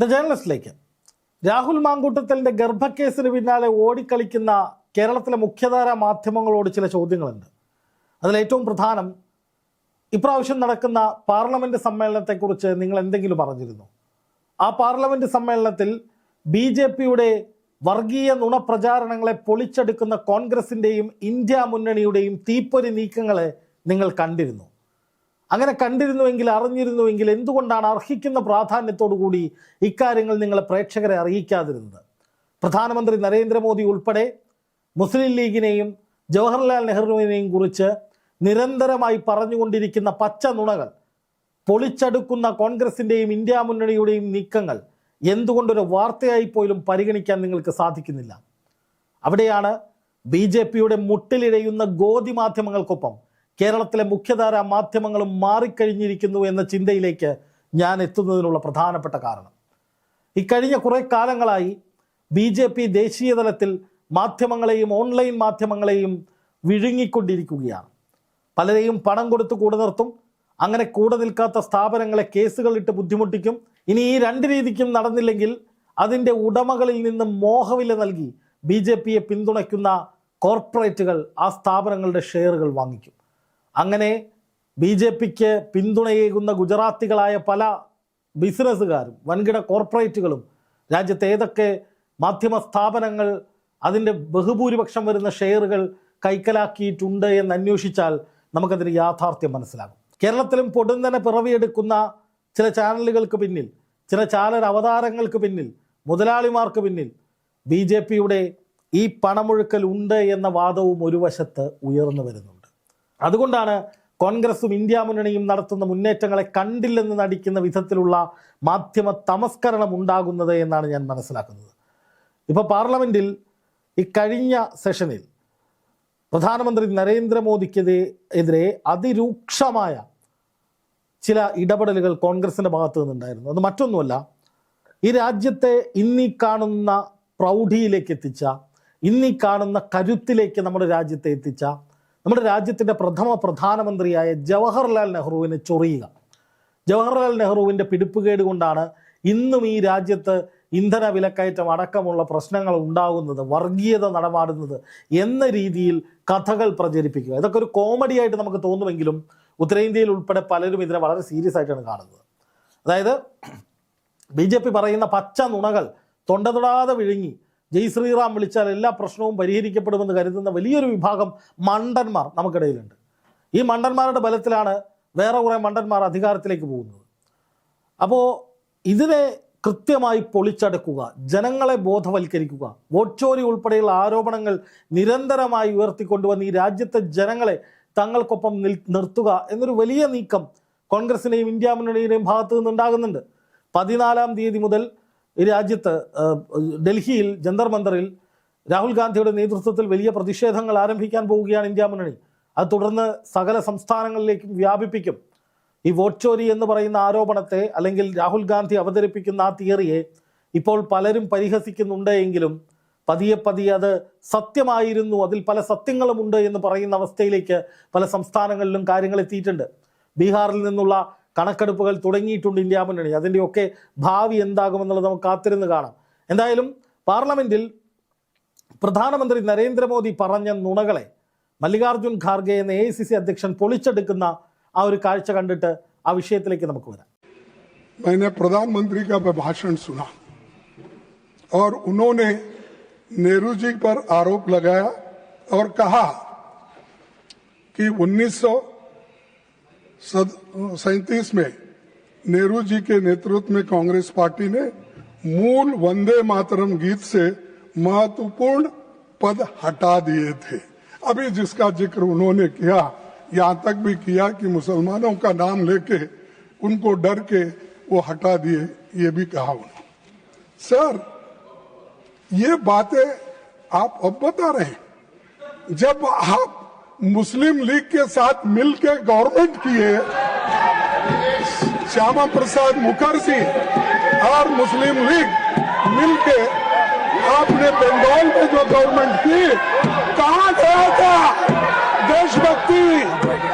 The ജേർണലിസ്റ്റിലേക്ക്. Rahul മാങ്കൂട്ടത്തലിന്റെ ഗർഭക്കേസിന് പിന്നാലെ ഓടിക്കളിക്കുന്ന കേരളത്തിലെ മുഖ്യധാര മാധ്യമങ്ങളോട് ചില ചോദ്യങ്ങളുണ്ട്. അതിലേറ്റവും പ്രധാനം ഇപ്രാവശ്യം നടക്കുന്ന പാർലമെന്റ് സമ്മേളനത്തെക്കുറിച്ച് നിങ്ങൾ എന്തെങ്കിലും പറഞ്ഞിരുന്നു? ആ പാർലമെന്റ് സമ്മേളനത്തിൽ ബി ജെ പിയുടെ വർഗീയ നുണപ്രചാരണങ്ങളെ പൊളിച്ചെടുക്കുന്ന കോൺഗ്രസിന്റെയും ഇന്ത്യ മുന്നണിയുടെയും തീപ്പൊരി നീക്കങ്ങളെ നിങ്ങൾ കണ്ടിരുന്നു? അങ്ങനെ കണ്ടിരുന്നുവെങ്കിൽ അറിഞ്ഞിരുന്നുവെങ്കിൽ എന്തുകൊണ്ടാണ് അർഹിക്കുന്ന പ്രാധാന്യത്തോടു കൂടി ഇക്കാര്യങ്ങൾ നിങ്ങളെ പ്രേക്ഷകരെ അറിയിക്കാതിരുന്നത്? പ്രധാനമന്ത്രി നരേന്ദ്രമോദി ഉൾപ്പെടെ മുസ്ലിം ലീഗിനെയും ജവഹർലാൽ നെഹ്റുവിനെയും കുറിച്ച് നിരന്തരമായി പറഞ്ഞുകൊണ്ടിരിക്കുന്ന പച്ച നുണകൾ പൊളിച്ചടുക്കുന്ന കോൺഗ്രസിന്റെയും ഇന്ത്യ മുന്നണിയുടെയും നീക്കങ്ങൾ എന്തുകൊണ്ടൊരു വാർത്തയായി പോലും പരിഗണിക്കാൻ നിങ്ങൾക്ക് സാധിക്കുന്നില്ല? അവിടെയാണ് ബി ജെ പിയുടെ മുട്ടിലിഴയുന്ന ഗോതി മാധ്യമങ്ങൾക്കൊപ്പം കേരളത്തിലെ മുഖ്യധാര മാധ്യമങ്ങളും മാറിക്കഴിഞ്ഞിരിക്കുന്നു എന്ന ചിന്തയിലേക്ക് ഞാൻ എത്തുന്നതിനുള്ള പ്രധാനപ്പെട്ട കാരണം. ഇക്കഴിഞ്ഞ കുറേ കാലങ്ങളായി ബി ജെ പി ദേശീയ തലത്തിൽ മാധ്യമങ്ങളെയും ഓൺലൈൻ മാധ്യമങ്ങളെയും വിഴുങ്ങിക്കൊണ്ടിരിക്കുകയാണ്. പലരെയും പണം കൊടുത്ത് കൂടെ നിർത്തും അങ്ങനെ കൂടെ നിൽക്കാത്ത സ്ഥാപനങ്ങളെ കേസുകളിട്ട് ബുദ്ധിമുട്ടിക്കും. ഇനി ഈ രണ്ട് രീതിക്കും നടന്നില്ലെങ്കിൽ അതിന്റെ ഉടമകളിൽ നിന്ന് മോഹവില നൽകി ബി ജെ പിയെ പിന്തുണയ്ക്കുന്ന കോർപ്പറേറ്റുകൾ ആ സ്ഥാപനങ്ങളുടെ ഷെയറുകൾ വാങ്ങിക്കും. അങ്ങനെ ബി ജെ പിക്ക് പിന്തുണയേകുന്ന ഗുജറാത്തികളായ പല ബിസിനസ്സുകാരും വൻകിട കോർപ്പറേറ്റുകളും രാജ്യത്തെ ഏതൊക്കെ മാധ്യമ സ്ഥാപനങ്ങൾ അതിന്റെ ബഹുഭൂരിപക്ഷം വരുന്ന ഷെയറുകൾ കൈക്കലാക്കിയിട്ടുണ്ട് എന്ന് അന്വേഷിച്ചാൽ നമുക്കതിന് യാഥാർത്ഥ്യം മനസ്സിലാകും. കേരളത്തിലും പൊടുന്നനെ പിറവിയെടുക്കുന്ന ചില ചാനലുകൾക്ക് പിന്നിൽ ചില ചാനൽ അവതാരങ്ങൾക്ക് പിന്നിൽ മുതലാളിമാർക്ക് പിന്നിൽ ബി ജെ പിയുടെ ഈ പണമൊഴുക്കൽ ഉണ്ട് എന്ന വാദവും ഒരു വശത്ത് ഉയർന്നു വരുന്നുണ്ട്. അതുകൊണ്ടാണ് കോൺഗ്രസും ഇന്ത്യ മുന്നണിയും നടത്തുന്ന മുന്നേറ്റങ്ങളെ കണ്ടില്ലെന്ന് നടിക്കുന്ന വിധത്തിലുള്ള മാധ്യമ തമസ്കരണം ഉണ്ടാകുന്നത് എന്നാണ് ഞാൻ മനസ്സിലാക്കുന്നത്. ഇപ്പോൾ പാർലമെന്റിൽ ഇക്കഴിഞ്ഞ കഴിഞ്ഞ സെഷനിൽ പ്രധാനമന്ത്രി നരേന്ദ്രമോദിക്കെതിരെ എതിരെ അതിരൂക്ഷമായ ചില ഇടപെടലുകൾ കോൺഗ്രസിന്റെ ഭാഗത്തു നിന്നുണ്ടായിരുന്നു. അത് മറ്റൊന്നുമല്ല ഈ രാജ്യത്തെ ഇന്നീ കാണുന്ന പ്രൗഢിയിലേക്ക് എത്തിച്ച ഇന്നീ കാണുന്ന കരുത്തിലേക്ക് നമ്മുടെ രാജ്യത്തെ എത്തിച്ച നമ്മുടെ രാജ്യത്തിന്റെ പ്രഥമ പ്രധാനമന്ത്രിയായ ജവഹർലാൽ നെഹ്റുവിനെ ചൊറിയുക. ജവഹർലാൽ നെഹ്റുവിന്റെ പിടിപ്പുകേട് കൊണ്ടാണ് ഇന്നും ഈ രാജ്യത്ത് ഇന്ധന വിലക്കയറ്റം അടക്കമുള്ള പ്രശ്നങ്ങൾ ഉണ്ടാകുന്നത് വർഗീയത നടമാടുന്നത് എന്ന രീതിയിൽ കഥകൾ പ്രചരിപ്പിക്കുക. ഇതൊക്കെ ഒരു കോമഡി ആയിട്ട് നമുക്ക് തോന്നുമെങ്കിലും ഉത്തരേന്ത്യയിൽ ഉൾപ്പെടെ പലരും ഇതിനെ വളരെ സീരിയസ് ആയിട്ടാണ് കാണുന്നത്. അതായത് ബി പറയുന്ന പച്ച നുണകൾ തൊണ്ട തൊടാതെ വിഴുങ്ങി ജയ് ശ്രീറാം വിളിച്ചാൽ എല്ലാ പ്രശ്നവും പരിഹരിക്കപ്പെടുമെന്ന് കരുതുന്ന വലിയൊരു വിഭാഗം മണ്ടന്മാർ നമുക്കിടയിലുണ്ട്. ഈ മണ്ടന്മാരുടെ ബലത്തിലാണ് വേറെ കുറേ മണ്ടന്മാർ അധികാരത്തിലേക്ക് പോകുന്നത്. അപ്പോൾ ഇതിനെ കൃത്യമായി പൊളിച്ചടക്കുക ജനങ്ങളെ ബോധവൽക്കരിക്കുക വോട്ട് ചോരി ഉൾപ്പെടെയുള്ള ആരോപണങ്ങൾ നിരന്തരമായി ഉയർത്തിക്കൊണ്ടുവന്ന് ഈ രാജ്യത്തെ ജനങ്ങളെ തങ്ങൾക്കൊപ്പം നിൽ നിർത്തുക എന്നൊരു വലിയ നീക്കം കോൺഗ്രസിനെയും ഇന്ത്യ മുന്നണിയുടെയും ഭാഗത്തു നിന്നുണ്ടാകുന്നുണ്ട്. പതിനാലാം തീയതി മുതൽ ഈ രാജ്യത്ത് ഡൽഹിയിൽ ജന്തർ മന്ദറിൽ രാഹുൽ ഗാന്ധിയുടെ നേതൃത്വത്തിൽ വലിയ പ്രതിഷേധങ്ങൾ ആരംഭിക്കാൻ പോവുകയാണ് ഇന്ത്യ മുന്നണി. അത് തുടർന്ന് സകല സംസ്ഥാനങ്ങളിലേക്കും വ്യാപിപ്പിക്കും. ഈ വോട്ട് ചോരി എന്ന് പറയുന്ന ആരോപണത്തെ അല്ലെങ്കിൽ രാഹുൽ ഗാന്ധി അവതരിപ്പിക്കുന്ന ആ തിയറിയെ ഇപ്പോൾ പലരും പരിഹസിക്കുന്നുണ്ട് എങ്കിലും പതിയെ പതിയെ അത് സത്യമായിരുന്നു. അതിൽ പല സത്യങ്ങളുമുണ്ട് എന്ന് പറയുന്ന അവസ്ഥയിലേക്ക് പല സംസ്ഥാനങ്ങളിലും കാര്യങ്ങൾ എത്തിയിട്ടുണ്ട്. ബീഹാറിൽ നിന്നുള്ള കണക്കെടുപ്പുകൾ തുടങ്ങിയിട്ടുണ്ട് ഇന്ത്യ മുന്നണി അതിൻ്റെയൊക്കെ ഭാവി എന്താകുമെന്നുള്ളത് നമുക്ക് കാത്തിരുന്ന് കാണാം എന്തായാലും പാർലമെന്റിൽ പ്രധാനമന്ത്രി നരേന്ദ്രമോദി പറഞ്ഞ നുണകളെ മല്ലികാർജുൻ ഖാർഗെ എന്ന എ അധ്യക്ഷൻ പൊളിച്ചെടുക്കുന്ന ആ ഒരു കാഴ്ച കണ്ടിട്ട് ആ വിഷയത്തിലേക്ക് നമുക്ക് വരാം मैंने प्रधानमंत्री का भाषण सुना और उन्होंने नेहरू जी पर आरोप लगाया और कहा कि उन्नीस सैतीस में नेहरू जी के नेतृत्व में कांग्रेस पार्टी ने मूल वंदे मातरम गीत से महत्वपूर्ण पद हटा दिए थे। अभी जिसका ज़िक्र उन्होंने किया, यहाँ तक भी किया कि मुसलमानों का नाम लेके उनको डर के वो हटा दिए, ये भी कहा उन्होंने। सर, ये बातें आप अब बता रहे हैं। जब आप मुस्लिम लीग के साथ मिलकर गवर्नमेंट किए। श्यामा प्रसाद मुखर्जी और मुस्लिम लीग मिलके आपने बंगाल में जो गवर्नमेंट की कहा गया था? देशभक्ति।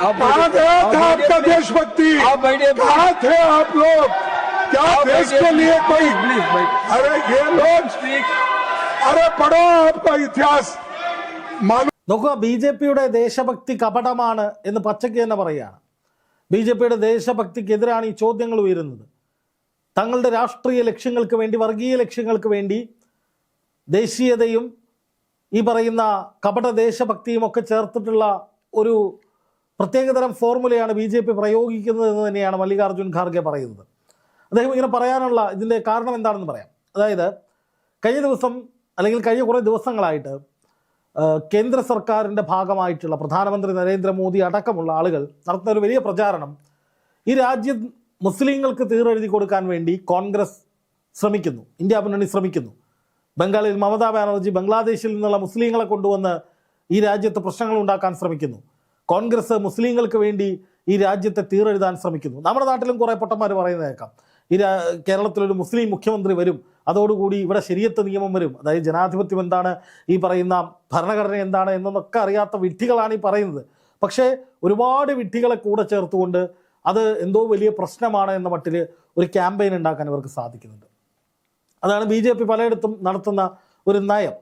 कहा गया था आपका देशभक्ति? कहा थे आप लोग? क्या देश के लिए कोई अरे ये लोग अरे पढ़ो आपका इतिहास। मालूम നോക്കുക ബി ജെ പിയുടെ ദേശഭക്തി കപടമാണ് എന്ന് പച്ചയ്ക്ക് തന്നെ പറയുകയാണ്. ബി ജെ പിയുടെ ദേശഭക്തിക്കെതിരാണ് ഈ ചോദ്യങ്ങൾ ഉയരുന്നത്. തങ്ങളുടെ രാഷ്ട്രീയ ലക്ഷ്യങ്ങൾക്ക് വേണ്ടി വർഗീയ ലക്ഷ്യങ്ങൾക്ക് വേണ്ടി ദേശീയതയും ഈ പറയുന്ന കപട ദേശഭക്തിയും ഒക്കെ ചേർത്തിട്ടുള്ള ഒരു പ്രത്യേകതരം ഫോർമുലയാണ് ബി ജെ പി പ്രയോഗിക്കുന്നത് എന്ന് തന്നെയാണ് മല്ലികാർജുൻ ഖാർഗെ പറയുന്നത്. അദ്ദേഹം ഇങ്ങനെ പറയാനുള്ള ഇതിന്റെ കാരണം എന്താണെന്ന് പറയാം. അതായത് കഴിഞ്ഞ ദിവസം അല്ലെങ്കിൽ കഴിഞ്ഞ കുറേ ദിവസങ്ങളായിട്ട് കേന്ദ്ര സർക്കാരിന്റെ ഭാഗമായിട്ടുള്ള പ്രധാനമന്ത്രി നരേന്ദ്രമോദി അടക്കമുള്ള ആളുകൾ നടത്തുന്ന ഒരു വലിയ പ്രചാരണം ഈ രാജ്യം മുസ്ലിങ്ങൾക്ക് തീരെഴുതി കൊടുക്കാൻ വേണ്ടി കോൺഗ്രസ് ശ്രമിക്കുന്നു ഇന്ത്യ മുന്നണി ശ്രമിക്കുന്നു. ബംഗാളിൽ മമതാ ബാനർജി ബംഗ്ലാദേശിൽ നിന്നുള്ള മുസ്ലിങ്ങളെ കൊണ്ടുവന്ന് ഈ രാജ്യത്ത് പ്രശ്നങ്ങൾ ഉണ്ടാക്കാൻ ശ്രമിക്കുന്നു. കോൺഗ്രസ് മുസ്ലിങ്ങൾക്ക് വേണ്ടി ഈ രാജ്യത്തെ തീരെഴുതാൻ ശ്രമിക്കുന്നു. നമ്മുടെ നാട്ടിലും കുറേ പൊട്ടന്മാർ പറയുന്നതേക്കാം. ഈ കേരളത്തിലൊരു മുസ്ലിം മുഖ്യമന്ത്രി വരും അതോടുകൂടി ഇവിടെ ശരിയത്ത് നിയമം വരും. അതായത് ജനാധിപത്യം എന്താണ്? ഈ പറയുന്ന ഭരണഘടന എന്താണ് എന്നൊക്കെ അറിയാത്ത വിഡ്ഢികളാണ് ഈ പറയുന്നത്. പക്ഷേ ഒരുപാട് വിഡ്ഢികളെ കൂടെ ചേർത്തുകൊണ്ട് അത് എന്തോ വലിയ പ്രശ്നമാണ് എന്ന മട്ടിൽ ഒരു ക്യാമ്പയിൻ ഉണ്ടാക്കാൻ ഇവർക്ക് സാധിക്കുന്നുണ്ട്. അതാണ് ബി ജെ പി പലയിടത്തും നടത്തുന്ന ഒരു നയം.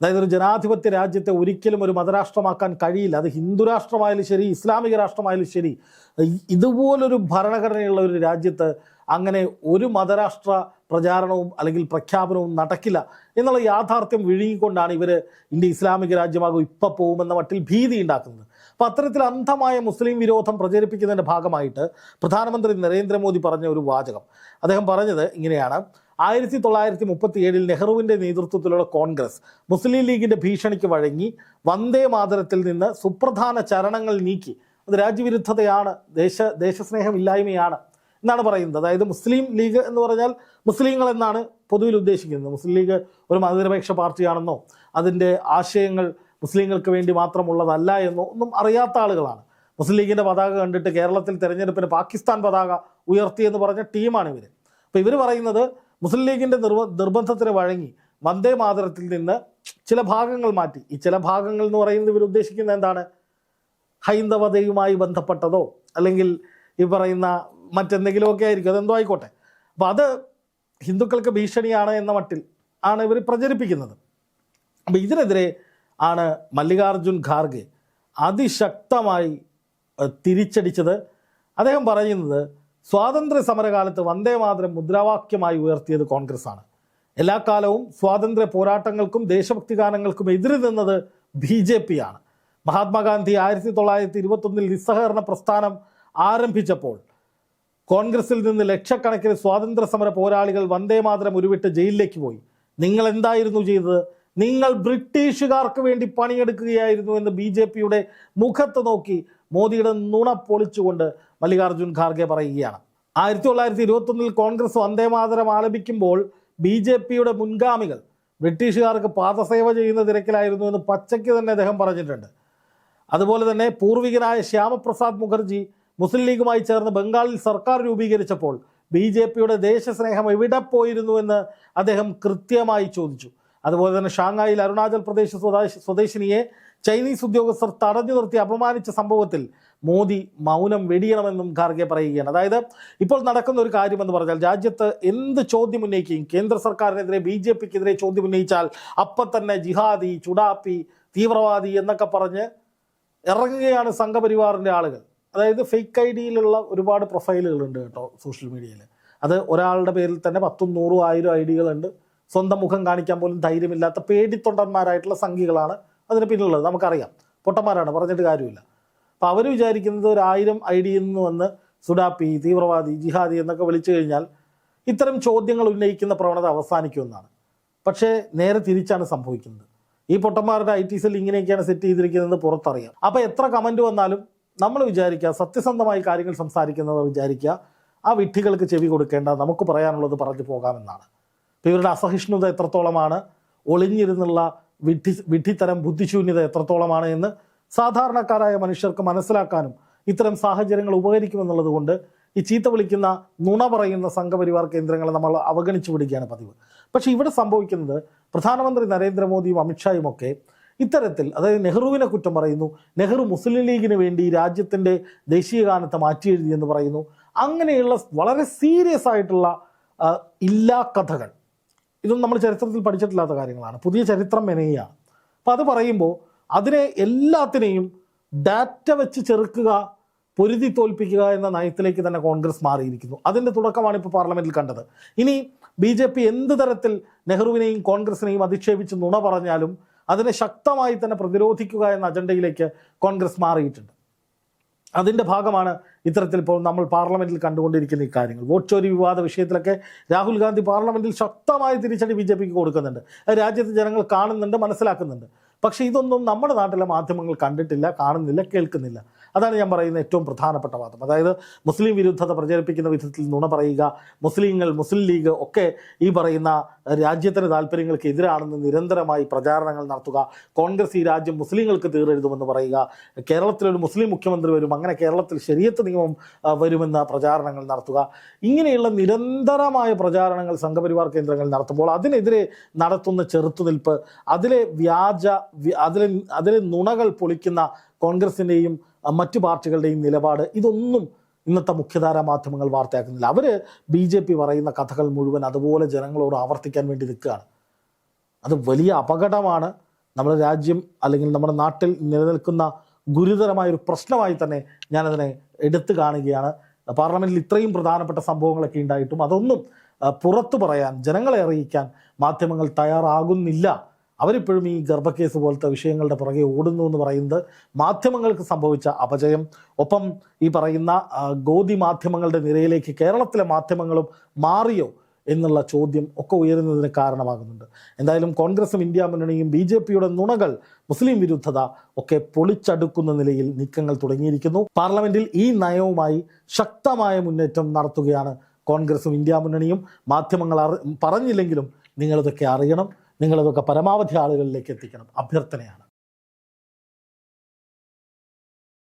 അതായത് ഒരു ജനാധിപത്യ രാജ്യത്തെ ഒരിക്കലും ഒരു മതരാഷ്ട്രമാക്കാൻ കഴിയില്ല. അത് ഹിന്ദു രാഷ്ട്രമായാലും ശരി ഇസ്ലാമിക രാഷ്ട്രമായാലും ശരി. ഇതുപോലൊരു ഭരണഘടനയുള്ള ഒരു രാജ്യത്ത് അങ്ങനെ ഒരു മതരാഷ്ട്ര പ്രചാരണവും അല്ലെങ്കിൽ പ്രഖ്യാപനവും നടക്കില്ല എന്നുള്ള യാഥാർത്ഥ്യം വിഴുങ്ങിക്കൊണ്ടാണ് ഇവർ ഇന്ത്യ ഇസ്ലാമിക രാജ്യമാകും ഇപ്പം പോകുമെന്ന മട്ടിൽ ഭീതി ഉണ്ടാക്കുന്നത്. അപ്പോൾ അത്തരത്തിൽ അന്ധമായ മുസ്ലിം വിരോധം പ്രചരിപ്പിക്കുന്നതിന്റെ ഭാഗമായിട്ട് പ്രധാനമന്ത്രി നരേന്ദ്രമോദി പറഞ്ഞ ഒരു വാചകം. അദ്ദേഹം പറഞ്ഞത് ഇങ്ങനെയാണ്. ആയിരത്തി തൊള്ളായിരത്തി മുപ്പത്തി ഏഴിൽ നെഹ്റുവിന്റെ നേതൃത്വത്തിലുള്ള കോൺഗ്രസ് മുസ്ലിം ലീഗിന്റെ ഭീഷണിക്ക് വഴങ്ങി വന്ദേ മാതരത്തിൽ നിന്ന് സുപ്രധാന ചരണങ്ങൾ നീക്കി. അത് രാജ്യവിരുദ്ധതയാണ്. ദേശ ദേശസ്നേഹം ഇല്ലായ്മയാണ് എന്നാണ് പറയുന്നത്. അതായത് മുസ്ലിം ലീഗ് എന്ന് പറഞ്ഞാൽ മുസ്ലിങ്ങൾ എന്നാണ് പൊതുവിൽ ഉദ്ദേശിക്കുന്നത്. മുസ്ലിം ലീഗ് ഒരു മതനിരപേക്ഷ പാർട്ടിയാണെന്നോ അതിന്റെ ആശയങ്ങൾ മുസ്ലിങ്ങൾക്ക് വേണ്ടി മാത്രമുള്ളതല്ല എന്നോ ഒന്നും അറിയാത്ത ആളുകളാണ്. മുസ്ലിം ലീഗിന്റെ പതാക കണ്ടിട്ട് കേരളത്തിൽ തെരഞ്ഞെടുപ്പിന് പാകിസ്ഥാൻ പതാക ഉയർത്തിയെന്ന് പറഞ്ഞ ടീമാണ് ഇവർ അപ്പോൾ ഇവർ പറയുന്നത് മുസ്ലിം ലീഗിന്റെ നിർബ നിർബന്ധത്തിന് വഴങ്ങി വന്ദേ മാതരത്തിൽ നിന്ന് ചില ഭാഗങ്ങൾ മാറ്റി. ഈ ചില ഭാഗങ്ങൾ എന്ന് പറയുന്നത് ഇവർ ഉദ്ദേശിക്കുന്നത് എന്താണ്? ഹൈന്ദവതയുമായി ബന്ധപ്പെട്ടതോ അല്ലെങ്കിൽ ഈ പറയുന്ന മറ്റെന്തെങ്കിലുമൊക്കെ ആയിരിക്കും. അതെന്തോ ആയിക്കോട്ടെ. അപ്പോൾ അത് ഹിന്ദുക്കൾക്ക് ഭീഷണിയാണ് എന്ന മട്ടിൽ ആണ് ഇവർ പ്രചരിപ്പിക്കുന്നത്. അപ്പോൾ ഇതിനെതിരെ ആണ് മല്ലികാർജുൻ ഖാർഗെ അതിശക്തമായി തിരിച്ചടിച്ചത്. അദ്ദേഹം പറയുന്നത് സ്വാതന്ത്ര്യ സമരകാലത്ത് വന്ദേ മാതരം മുദ്രാവാക്യമായി ഉയർത്തിയത് കോൺഗ്രസ്സാണ്. എല്ലാ കാലവും സ്വാതന്ത്ര്യ പോരാട്ടങ്ങൾക്കും ദേശഭക്തി ഗാനങ്ങൾക്കും എതിരെ നിന്നത് ബി ജെ പി ആണ്. മഹാത്മാഗാന്ധി ആയിരത്തി തൊള്ളായിരത്തി ഇരുപത്തൊന്നിൽ നിസ്സഹകരണ പ്രസ്ഥാനം ആരംഭിച്ചപ്പോൾ കോൺഗ്രസിൽ നിന്ന് ലക്ഷക്കണക്കിന് സ്വാതന്ത്ര്യ സമര പോരാളികൾ വന്ദേ മാതരം ഉരുവിട്ട് ജയിലിലേക്ക് പോയി. നിങ്ങൾ എന്തായിരുന്നു ചെയ്തത്? നിങ്ങൾ ബ്രിട്ടീഷുകാർക്ക് വേണ്ടി പണിയെടുക്കുകയായിരുന്നു എന്ന് ബി ജെ പിയുടെ മുഖത്ത് നോക്കി മോദിയുടെ നുണ പൊളിച്ചുകൊണ്ട് മല്ലികാർജുൻ ഖാർഗെ പറയുകയാണ്. ആയിരത്തി തൊള്ളായിരത്തി ഇരുപത്തൊന്നിൽ കോൺഗ്രസ് വന്ദേ മാതരം ആലപിക്കുമ്പോൾ ബി ജെ പിയുടെ മുൻഗാമികൾ ബ്രിട്ടീഷുകാർക്ക് പാദസേവ ചെയ്യുന്ന തിരക്കിലായിരുന്നു എന്ന് പച്ചയ്ക്ക് തന്നെ അദ്ദേഹം പറഞ്ഞിട്ടുണ്ട്. അതുപോലെ തന്നെ പൂർവികനായ ശ്യാമപ്രസാദ് മുഖർജി മുസ്ലിം ലീഗുമായി ചേർന്ന് ബംഗാളിൽ സർക്കാർ രൂപീകരിച്ചപ്പോൾ ബി ജെ പിയുടെ ദേശസ്നേഹം എവിടെ പോയിരുന്നു എന്ന് അദ്ദേഹം കൃത്യമായി ചോദിച്ചു. അതുപോലെ തന്നെ ഷാങ്ങായിൽ അരുണാചൽ പ്രദേശ് സ്വദേശ സ്വദേശിനിയെ ചൈനീസ് ഉദ്യോഗസ്ഥർ തടഞ്ഞു നിർത്തി അപമാനിച്ച സംഭവത്തിൽ മോദി മൗനം വെടിയണമെന്നും ഖാർഗെ പറയുകയാണ്. അതായത് ഇപ്പോൾ നടക്കുന്ന ഒരു കാര്യമെന്ന് പറഞ്ഞാൽ രാജ്യത്ത് എന്ത് ചോദ്യം ഉന്നയിക്കുകയും കേന്ദ്ര സർക്കാരിനെതിരെ ബി ജെ പിക്കെതിരെ ചോദ്യം ഉന്നയിച്ചാൽ അപ്പം തന്നെ ജിഹാദി ചുടാപ്പി തീവ്രവാദി എന്നൊക്കെ പറഞ്ഞ് ഇറങ്ങുകയാണ് സംഘപരിവാറിന്റെ ആളുകൾ. അതായത് ഫേക്ക് ഐ ഡിയിലുള്ള ഒരുപാട് പ്രൊഫൈലുകളുണ്ട് കേട്ടോ സോഷ്യൽ മീഡിയയിൽ അത് ഒരാളുടെ പേരിൽ തന്നെ പത്തും നൂറും ആയിരം ഐ ഡികളുണ്ട് സ്വന്തം മുഖം കാണിക്കാൻ പോലും ധൈര്യമില്ലാത്ത പേടിത്തൊണ്ടന്മാരായിട്ടുള്ള സംഘികളാണ് അതിന് പിന്നിലുള്ളത്. നമുക്കറിയാം. പൊട്ടന്മാരാണ് പറഞ്ഞിട്ട് കാര്യമില്ല. അപ്പോൾ അവർ വിചാരിക്കുന്നത് ഒരു ആയിരം ഐ ഡിയിൽ നിന്ന് വന്ന് സുഡാപ്പി തീവ്രവാദി ജിഹാദി എന്നൊക്കെ വിളിച്ചു കഴിഞ്ഞാൽ ഇത്തരം ചോദ്യങ്ങൾ ഉന്നയിക്കുന്ന പ്രവണത അവസാനിക്കുമെന്നാണ്. പക്ഷേ നേരെ തിരിച്ചാണ് സംഭവിക്കുന്നത്. ഈ പൊട്ടന്മാരുടെ ഐ ടി സെൽ ഇങ്ങനെയൊക്കെയാണ് സെറ്റ് ചെയ്തിരിക്കുന്നത് പുറത്തറിയാം. അപ്പോൾ എത്ര കമന്റ് വന്നാലും നമ്മൾ വിചാരിക്കുക സത്യസന്ധമായി കാര്യങ്ങൾ സംസാരിക്കുന്നത് വിചാരിക്കുക ആ വിഡ്ഢികൾക്ക് ചെവി കൊടുക്കേണ്ട നമുക്ക് പറയാനുള്ളത് പറഞ്ഞു പോകാമെന്നാണ്. അപ്പോൾ ഇവരുടെ അസഹിഷ്ണുത എത്രത്തോളമാണ്? ഒളിഞ്ഞിരുന്നുള്ള വിഡ്ഢി വിഡ്ഢിത്തരം ബുദ്ധിശൂന്യത എത്രത്തോളമാണ് എന്ന് സാധാരണക്കാരായ മനുഷ്യർക്ക് മനസ്സിലാക്കാനും ഇത്തരം സാഹചര്യങ്ങൾ ഉപകരിക്കുമെന്നുള്ളത് കൊണ്ട് ഈ ചീത്ത വിളിക്കുന്ന നുണ പറയുന്ന സംഘപരിവാർ കേന്ദ്രങ്ങളെ നമ്മൾ അവഗണിച്ചു വിടുകയാണ് പതിവ്. പക്ഷേ ഇവിടെ സംഭവിക്കുന്നത് പ്രധാനമന്ത്രി നരേന്ദ്രമോദിയും അമിത്ഷായും ഒക്കെ ഇത്തരത്തിൽ അതായത് നെഹ്റുവിനെ കുറ്റം പറയുന്നു നെഹ്റു മുസ്ലിം ലീഗിന് വേണ്ടി രാജ്യത്തിന്റെ ദേശീയ ഗാനത്തെ മാറ്റി എഴുതി എന്ന് പറയുന്നു. അങ്ങനെയുള്ള വളരെ സീരിയസ് ആയിട്ടുള്ള ഇല്ലാ കഥകൾ. ഇതൊന്നും നമ്മൾ ചരിത്രത്തിൽ പഠിച്ചിട്ടില്ലാത്ത കാര്യങ്ങളാണ്. പുതിയ ചരിത്രം മെനയുകയാണ് അപ്പം അത് പറയുമ്പോൾ അതിനെ എല്ലാത്തിനെയും ഡാറ്റ വെച്ച് ചെറുക്കുക പൊരുതി തോൽപ്പിക്കുക എന്ന നയത്തിലേക്ക് തന്നെ കോൺഗ്രസ് മാറിയിരിക്കുന്നു. അതിന്റെ തുടക്കമാണ് ഇപ്പോൾ പാർലമെന്റിൽ കണ്ടത്. ഇനി ബി ജെ പി എന്ത് തരത്തിൽ നെഹ്റുവിനെയും കോൺഗ്രസിനെയും അധിക്ഷേപിച്ച് നുണ പറഞ്ഞാലും അതിനെ ശക്തമായി തന്നെ പ്രതിരോധിക്കുക എന്ന അജണ്ടയിലേക്ക് കോൺഗ്രസ് മാറിയിട്ടുണ്ട്. അതിന്റെ ഭാഗമാണ് ഇത്തരത്തിൽ ഇപ്പോൾ നമ്മൾ പാർലമെന്റിൽ കണ്ടുകൊണ്ടിരിക്കുന്ന ഈ കാര്യങ്ങൾ. വോട്ട് ചോരി വിവാദ വിഷയത്തിലൊക്കെ രാഹുൽ ഗാന്ധി പാർലമെന്റിൽ ശക്തമായ തിരിച്ചടി ബി ജെ പിക്ക് കൊടുക്കുന്നുണ്ട്. അത് രാജ്യത്തെ ജനങ്ങൾ കാണുന്നുണ്ട് മനസ്സിലാക്കുന്നുണ്ട്. പക്ഷേ ഇതൊന്നും നമ്മുടെ നാട്ടിലെ മാധ്യമങ്ങൾ കണ്ടിട്ടില്ല കാണുന്നില്ല കേൾക്കുന്നില്ല. അതാണ് ഞാൻ പറയുന്ന ഏറ്റവും പ്രധാനപ്പെട്ട വാദം. അതായത് മുസ്ലിം വിരുദ്ധത പ്രചരിപ്പിക്കുന്ന വിധത്തിൽ നുണ പറയുക മുസ്ലിങ്ങൾ മുസ്ലിം ലീഗ് ഒക്കെ ഈ പറയുന്ന രാജ്യത്തിന് താല്പര്യങ്ങൾക്ക് എതിരാണെന്ന് നിരന്തരമായി പ്രചാരണങ്ങൾ നടത്തുക കോൺഗ്രസ് ഈ രാജ്യം മുസ്ലിങ്ങൾക്ക് തീരെഴുതുമെന്ന് പറയുക കേരളത്തിലൊരു മുസ്ലിം മുഖ്യമന്ത്രി വരും അങ്ങനെ കേരളത്തിൽ ശരിയത്ത് നിയമം വരുമെന്ന പ്രചാരണങ്ങൾ നടത്തുക. ഇങ്ങനെയുള്ള നിരന്തരമായ പ്രചാരണങ്ങൾ സംഘപരിവാർ കേന്ദ്രങ്ങൾ നടത്തുമ്പോൾ അതിനെതിരെ നടത്തുന്ന ചെറുത്തുനിൽപ്പ് അതിലെ വ്യാജ അതിലെ അതിലെ നുണകൾ പൊളിക്കുന്ന കോൺഗ്രസിന്റെയും മറ്റു പാർട്ടികളുടെയും നിലപാട് ഇതൊന്നും ഇന്നത്തെ മുഖ്യധാരാ മാധ്യമങ്ങൾ വാർത്തയാക്കുന്നില്ല. അവർ ബി ജെ പി പറയുന്ന കഥകൾ മുഴുവൻ അതുപോലെ ജനങ്ങളോട് ആവർത്തിക്കാൻ വേണ്ടി നിൽക്കുകയാണ്. അത് വലിയ അപകടമാണ്. നമ്മുടെ രാജ്യം അല്ലെങ്കിൽ നമ്മുടെ നാട്ടിൽ നിലനിൽക്കുന്ന ഗുരുതരമായ ഒരു പ്രശ്നമായി തന്നെ ഞാനതിനെ എടുത്തു കാണുകയാണ്. പാർലമെന്റിൽ ഇത്രയും പ്രധാനപ്പെട്ട സംഭവങ്ങളൊക്കെ ഉണ്ടായിട്ടും അതൊന്നും പുറത്തു പറയാൻ ജനങ്ങളെ അറിയിക്കാൻ മാധ്യമങ്ങൾ തയ്യാറാകുന്നില്ല. അവരിപ്പോഴും ഈ ഗർഭക്കേസ് പോലത്തെ വിഷയങ്ങളുടെ പുറകെ ഓടുന്നു എന്ന് പറയുന്നത് മാധ്യമങ്ങൾക്ക് സംഭവിച്ച അപജയം. ഒപ്പം ഈ പറയുന്ന ഗോതി മാധ്യമങ്ങളുടെ നിരയിലേക്ക് കേരളത്തിലെ മാധ്യമങ്ങളും മാറിയോ എന്നുള്ള ചോദ്യം ഒക്കെ ഉയരുന്നതിന് കാരണമാകുന്നുണ്ട്. എന്തായാലും കോൺഗ്രസും ഇന്ത്യ മുന്നണിയും ബി ജെ പിയുടെ നുണകൾ മുസ്ലിം വിരുദ്ധത ഒക്കെ പൊളിച്ചടുക്കുന്ന നിലയിൽ നീക്കങ്ങൾ തുടങ്ങിയിരിക്കുന്നു. പാർലമെന്റിൽ ഈ നയവുമായി ശക്തമായ മുന്നേറ്റം നടത്തുകയാണ് കോൺഗ്രസും ഇന്ത്യ മുന്നണിയും. മാധ്യമങ്ങൾ പറഞ്ഞില്ലെങ്കിലും നിങ്ങളിതൊക്കെ അറിയണം. നിങ്ങളിതൊക്കെ പരമാവധി ആളുകളിലേക്ക് എത്തിക്കണം. അഭ്യർത്ഥനയാണ്.